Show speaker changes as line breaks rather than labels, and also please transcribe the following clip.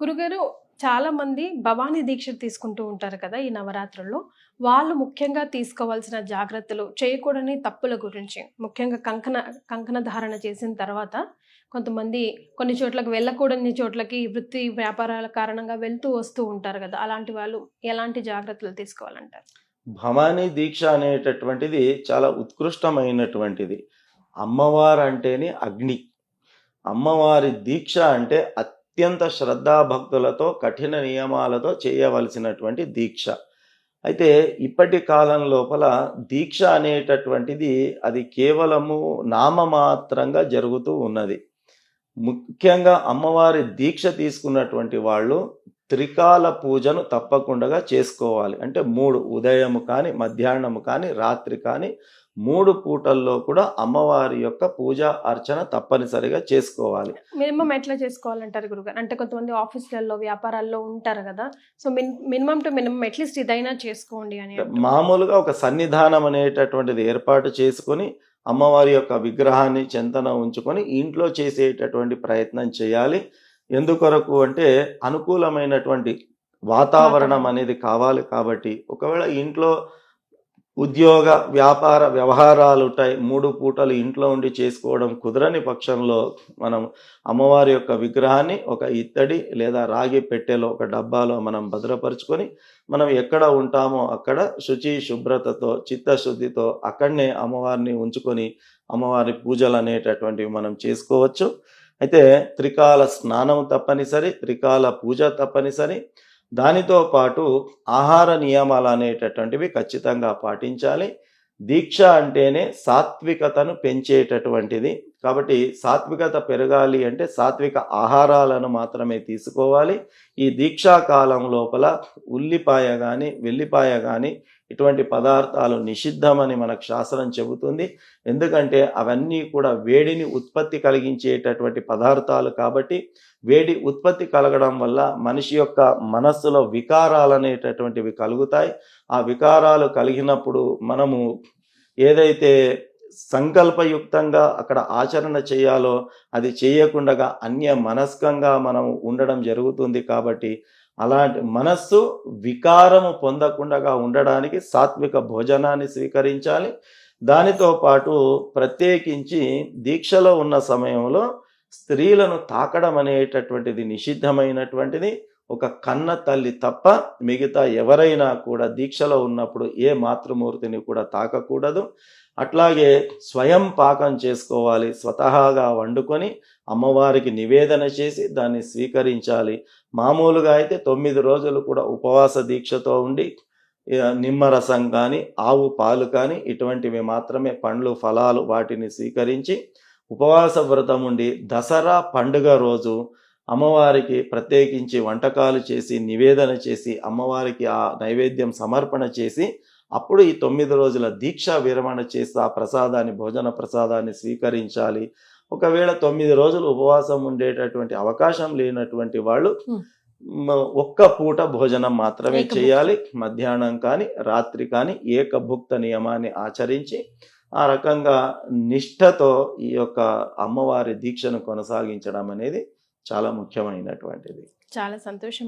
గురుగారు చాలామంది భవానీ దీక్ష తీసుకుంటూ ఉంటారు కదా ఈ నవరాత్రుల్లో. వాళ్ళు ముఖ్యంగా తీసుకోవాల్సిన జాగ్రత్తలు చేయకూడని తప్పుల గురించి ముఖ్యంగా కంకణ కంకణ ధారణ చేసిన తర్వాత కొంతమంది కొన్ని చోట్లకు వెళ్ళకూడని చోట్లకి వృత్తి వ్యాపారాల కారణంగా వెళ్తూ వస్తూ ఉంటారు కదా. అలాంటి వాళ్ళు ఎలాంటి జాగ్రత్తలు తీసుకోవాలంటారు?
భవానీ దీక్ష అనేటటువంటిది చాలా ఉత్కృష్టమైనటువంటిది. అమ్మవారు అంటేనే అగ్ని. అమ్మవారి దీక్ష అంటే అత్యంత శ్రద్ధాభక్తులతో కఠిన నియమాలతో చేయవలసినటువంటి దీక్ష. అయితే ఇప్పటి కాలం లోపల దీక్ష అనేటటువంటిది అది కేవలము నామమాత్రంగా జరుగుతూ ఉన్నది. ముఖ్యంగా అమ్మవారి దీక్ష తీసుకున్నటువంటి వాళ్ళు త్రికాల పూజను తప్పకుండా చేసుకోవాలి. అంటే మూడు ఉదయము కానీ మధ్యాహ్నము కానీ రాత్రి కానీ మూడు పూటల్లో కూడా అమ్మవారి యొక్క పూజ అర్చన తప్పనిసరిగా చేసుకోవాలి.
మినిమం ఎట్లా చేసుకోవాలంటారు గురుగారు? అంటే కొంతమంది ఆఫీసులలో వ్యాపారాల్లో ఉంటారు కదా. So min minimum to minimum at least ఇదైనా చేసుకోండి అని.
మామూలుగా ఒక సన్నిధానం అనేటటువంటిది ఏర్పాటు చేసుకొని అమ్మవారి యొక్క విగ్రహాన్ని చెంతన ఉంచుకొని ఇంట్లో చేసేటటువంటి ప్రయత్నం చేయాలి. ఎందుకొరకు అంటే అనుకూలమైనటువంటి వాతావరణం అనేది కావాలి కాబట్టి. ఒకవేళ ఇంట్లో ఉద్యోగ వ్యాపార వ్యవహారాలు ఉంటాయి మూడు పూటలు ఇంట్లో ఉండి చేసుకోవడం కుదరని పక్షంలో మనం అమ్మవారి యొక్క విగ్రహాన్ని ఒక ఇత్తడి లేదా రాగి పెట్టెలో ఒక డబ్బాలో మనం భద్రపరుచుకొని మనం ఎక్కడ ఉంటామో అక్కడ శుచి శుభ్రతతో చిత్తశుద్ధితో అక్కడనే అమ్మవారిని ఉంచుకొని అమ్మవారి పూజలు అనేటటువంటివి మనం చేసుకోవచ్చు. అయితే త్రికాల స్నానం తప్పనిసరి త్రికాల పూజ తప్పనిసరి. దానితో పాటు ఆహార నియమాలు అనేటటువంటివి ఖచ్చితంగా పాటించాలి. దీక్ష అంటేనే సాత్వికతను పెంచేటటువంటిది. కాబట్టి సాత్వికత పెరగాలి అంటే సాత్విక ఆహారాలను మాత్రమే తీసుకోవాలి. ఈ దీక్షాకాలం లోపల ఉల్లిపాయ కానీ వెల్లిపాయ కానీ ఇటువంటి పదార్థాలు నిషిద్ధమని మనకు శాస్త్రం చెబుతుంది. ఎందుకంటే అవన్నీ కూడా వేడిని ఉత్పత్తి కలిగించేటటువంటి పదార్థాలు కాబట్టి వేడి ఉత్పత్తి కలగడం వల్ల మనిషి యొక్క మనస్సులో వికారాలు అనేటటువంటివి కలుగుతాయి. ఆ వికారాలు కలిగినప్పుడు మనము ఏదైతే సంకల్పయుక్తంగా అక్కడ ఆచరణ చేయాలో అది చేయకుండా అన్య మనస్కంగా మనం ఉండడం జరుగుతుంది కాబట్టి అలాంటి మనస్సు వికారము పొందకుండా ఉండడానికి సాత్విక భోజనాన్ని స్వీకరించాలి. దానితో పాటు ప్రత్యేకించి దీక్షలో ఉన్న సమయంలో స్త్రీలను తాకడం అనేటటువంటిది నిషిద్ధమైనటువంటిది. ఒక కన్న తల్లి తప్ప మిగతా ఎవరైనా కూడా దీక్షలో ఉన్నప్పుడు ఏ మాతృమూర్తిని కూడా తాకకూడదు. అట్లాగే స్వయం పాకం చేసుకోవాలి. స్వతహాగా వండుకొని అమ్మవారికి నివేదన చేసి దాన్ని స్వీకరించాలి. మామూలుగా అయితే తొమ్మిది రోజులు కూడా ఉపవాస దీక్షతో ఉండి నిమ్మరసం కానీ ఆవు పాలు కానీ ఇటువంటివి మాత్రమే పండ్లు ఫలాలు వాటిని స్వీకరించి ఉపవాస వ్రతం ఉండి దసరా పండుగ రోజు అమ్మవారికి ప్రత్యేకించి వంటకాలు చేసి నివేదన చేసి అమ్మవారికి ఆ నైవేద్యం సమర్పణ చేసి అప్పుడు ఈ తొమ్మిది రోజుల దీక్ష విరమణ చేసి ఆ ప్రసాదాన్ని భోజన ప్రసాదాన్ని స్వీకరించాలి. ఒకవేళ తొమ్మిది రోజులు ఉపవాసం ఉండేటటువంటి అవకాశం లేనటువంటి వాళ్ళు ఒక్క పూట భోజనం మాత్రమే. చేయాలి. మధ్యాహ్నం కానీ రాత్రి కానీ ఏకభుక్త నియమాన్ని ఆచరించి ఆ రకంగా నిష్ఠతో ఈ యొక్క అమ్మవారి దీక్షను కొనసాగించడం అనేది చాలా ముఖ్యమైనటువంటిది.
చాలా సంతోషం